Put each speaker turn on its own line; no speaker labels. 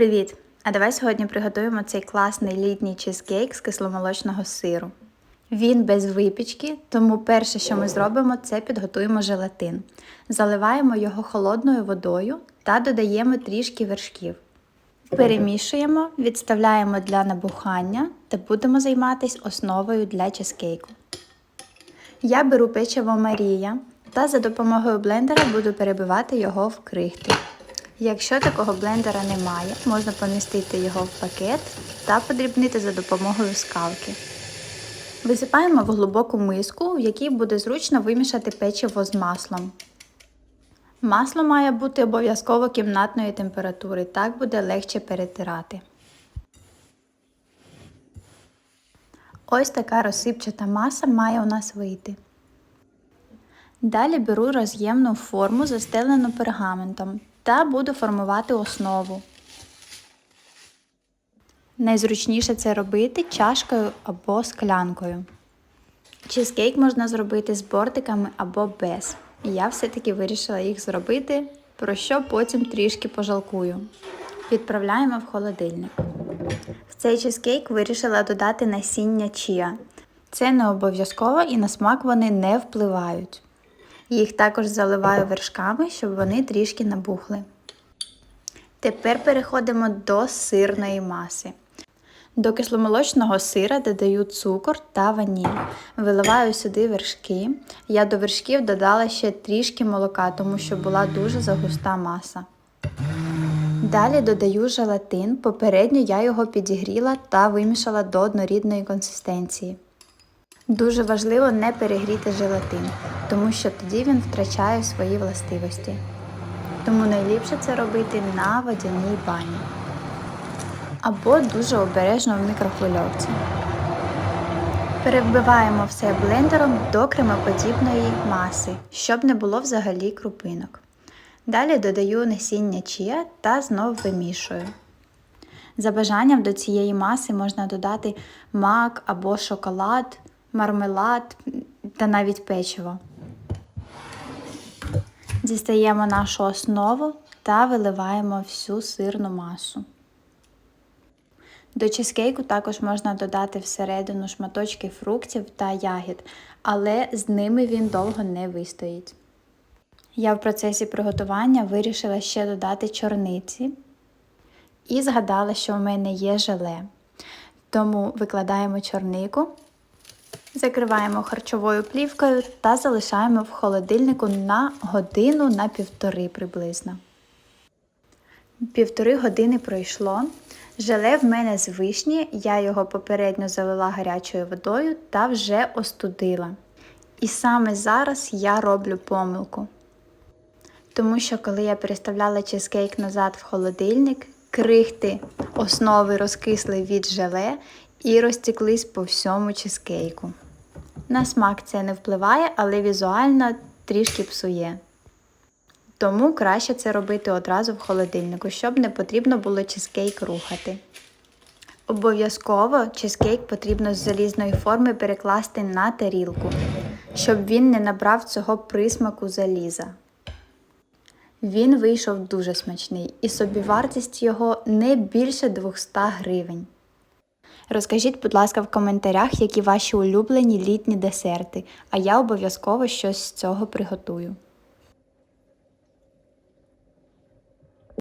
Привіт! А давай сьогодні приготуємо цей класний літній чизкейк з кисломолочного сиру. Він без випічки, тому перше, що ми зробимо, це підготуємо желатин. Заливаємо його холодною водою та додаємо трішки вершків. Перемішуємо, відставляємо для набухання та будемо займатися основою для чизкейку. Я беру печиво Марія та за допомогою блендера буду перебивати його в крихти. Якщо такого блендера немає, можна помістити його в пакет та подрібнити за допомогою скалки. Висипаємо в глибоку миску, в якій буде зручно вимішати печиво з маслом. Масло має бути обов'язково кімнатної температури, так буде легше перетирати. Ось така розсипчата маса має у нас вийти. Далі беру роз'ємну форму, застелену пергаментом, та буду формувати основу. Найзручніше це робити чашкою або склянкою. Чизкейк можна зробити з бортиками або без. І я все-таки вирішила їх зробити, про що потім трішки пожалкую. Відправляємо в холодильник. В цей чизкейк вирішила додати насіння чія. Це не обов'язково і на смак вони не впливають. Їх також заливаю вершками, щоб вони трішки набухли. Тепер переходимо до сирної маси. До кисломолочного сира додаю цукор та ваніль. Виливаю сюди вершки. Я до вершків додала ще трішки молока, тому що була дуже загуста маса. Далі додаю желатин. Попередньо я його підігріла та вимішала до однорідної консистенції. Дуже важливо не перегріти желатин, тому що тоді він втрачає свої властивості. Тому найліпше це робити на водяній бані. Або дуже обережно в мікрохвильовці. Перебиваємо все блендером до кремоподібної маси, щоб не було взагалі крупинок. Далі додаю насіння чія та знов вимішую. За бажанням до цієї маси можна додати мак або шоколад, мармелад та навіть печиво. Дістаємо нашу основу та виливаємо всю сирну масу. До чизкейку також можна додати всередину шматочки фруктів та ягід, але з ними він довго не вистоїть. Я в процесі приготування вирішила ще додати чорниці і згадала, що в мене є желе. Тому викладаємо чорнику, закриваємо харчовою плівкою та залишаємо в холодильнику на годину на півтори приблизно. Півтори години пройшло. Желе в мене з вишні, я його попередньо залила гарячою водою та вже остудила. І саме зараз я роблю помилку. Тому що коли я переставляла чизкейк назад в холодильник, крихти основи розкисли від желе і розтеклись по всьому чизкейку. На смак це не впливає, але візуально трішки псує. Тому краще це робити одразу в холодильнику, щоб не потрібно було чизкейк рухати. Обов'язково чизкейк потрібно з залізної форми перекласти на тарілку, щоб він не набрав цього присмаку заліза. Він вийшов дуже смачний і собівартість його не більше 200 гривень. Розкажіть, будь ласка, в коментарях, які ваші улюблені літні десерти, а я обов'язково щось з цього приготую.